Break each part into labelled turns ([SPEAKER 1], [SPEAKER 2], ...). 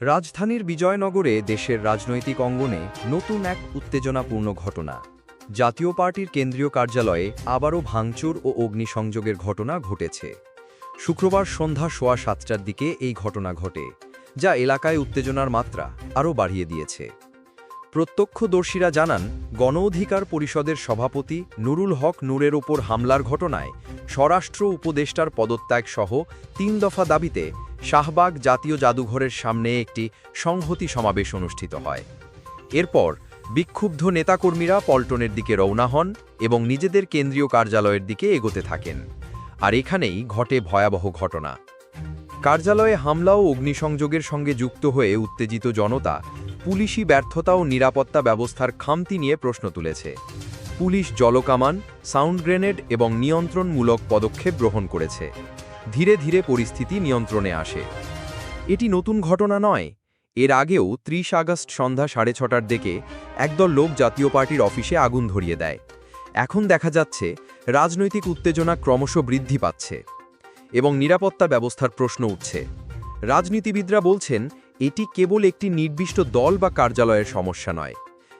[SPEAKER 1] রাজধানীর বিজয়নগরে দেশের রাজনৈতিক অঙ্গনে নতুন এক উত্তেজনাপূর্ণ ঘটনা। জাতীয় পার্টির কেন্দ্রীয় কার্যালয়ে আবারও ভাঙচুর ও অগ্নিসংযোগের ঘটনা ঘটেছে। শুক্রবার সন্ধ্যা সোয়া সাতটার দিকে এই ঘটনা ঘটে, যা এলাকায় উত্তেজনার মাত্রা আরও বাড়িয়ে দিয়েছে। প্রত্যক্ষদর্শীরা জানান গণ অধিকার পরিষদের সভাপতি নুরুল হক নূরের ওপর হামলার ঘটনায় স্বরাষ্ট্র উপদেষ্টার পদত্যাগ সহ তিন দফা দাবিতে শাহবাগ জাতীয় জাদুঘরের সামনে একটি সংহতি সমাবেশ অনুষ্ঠিত হয়। এরপর বিক্ষুব্ধ নেতাকর্মীরা পল্টনের দিকে রওনা হন এবং নিজেদের কেন্দ্রীয় কার্যালয়ের দিকে এগোতে থাকেন। আর এখানেই ঘটে ভয়াবহ ঘটনা। কার্যালয়ে হামলা ও অগ্নিসংযোগের সঙ্গে যুক্ত হয়ে উত্তেজিত জনতা পুলিশি ব্যর্থতা ও নিরাপত্তা ব্যবস্থার খামতি নিয়ে প্রশ্ন তুলেছে। পুলিশ জলকামান, সাউন্ড গ্রেনেড এবং নিয়ন্ত্রণমূলক পদক্ষেপ গ্রহণ করেছে। ধীরে ধীরে পরিস্থিতি নিয়ন্ত্রণে আসে। এটি নতুন ঘটনা নয়। এর আগেও ত্রিশ আগস্ট সন্ধ্যা সাড়ে ছটার দিকে একদল লোক জাতীয় পার্টির অফিসে আগুন ধরিয়ে দেয়। এখন দেখা যাচ্ছে, রাজনৈতিক উত্তেজনা ক্রমশ বৃদ্ধি পাচ্ছে এবং নিরাপত্তা ব্যবস্থার প্রশ্ন উঠছে। রাজনীতিবিদরা বলছেন এটি কেবল একটি নির্দিষ্ট দল বা কার্যালয়ের সমস্যা নয়।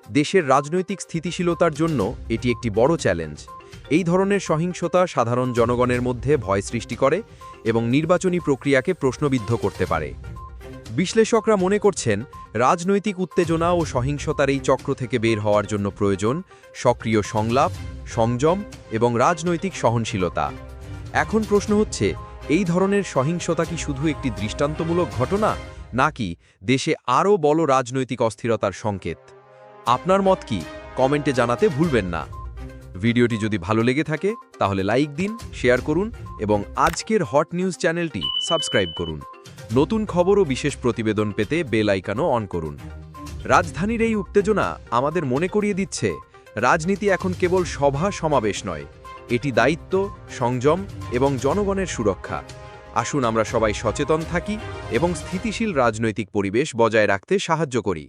[SPEAKER 1] দেশের রাজনৈতিক স্থিতিশীলতার জন্য এটি একটি বড় চ্যালেঞ্জ। এই ধরনের সহিংসতা সাধারণ জনগণের মধ্যে ভয় সৃষ্টি করে এবং নির্বাচনী প্রক্রিয়াকে প্রশ্নবিদ্ধ করতে পারে। বিশ্লেষকরা মনে করছেন, রাজনৈতিক উত্তেজনা ও সহিংসতার এই চক্র থেকে বের হওয়ার জন্য প্রয়োজন সক্রিয় সংলাপ, সংযম এবং রাজনৈতিক সহনশীলতা। এখন প্রশ্ন হচ্ছে, এই ধরনের সহিংসতা কি শুধু একটি দৃষ্টান্তমূলক ঘটনা নাকি দেশে আরও বড় রাজনৈতিক অস্থিরতার সংকেত? আপনার মত কি? কমেন্টে জানাতে ভুলবেন না। ভিডিওটি যদি ভালো লেগে থাকে, তাহলে লাইক দিন, শেয়ার করুন এবং আজকের হট নিউজ চ্যানেলটি সাবস্ক্রাইব করুন। নতুন খবর ও বিশেষ প্রতিবেদন পেতে বেল আইকনও অন করুন। রাজধানীর এই উত্তেজনা আমাদের মনে করিয়ে দিচ্ছে, রাজনীতি এখন কেবল সভা সমাবেশ নয়, এটি দায়িত্ব, সংযম এবং জনগণের সুরক্ষা। আসুন আমরা সবাই সচেতন থাকি এবং স্থিতিশীল রাজনৈতিক পরিবেশ বজায় রাখতে সাহায্য করি।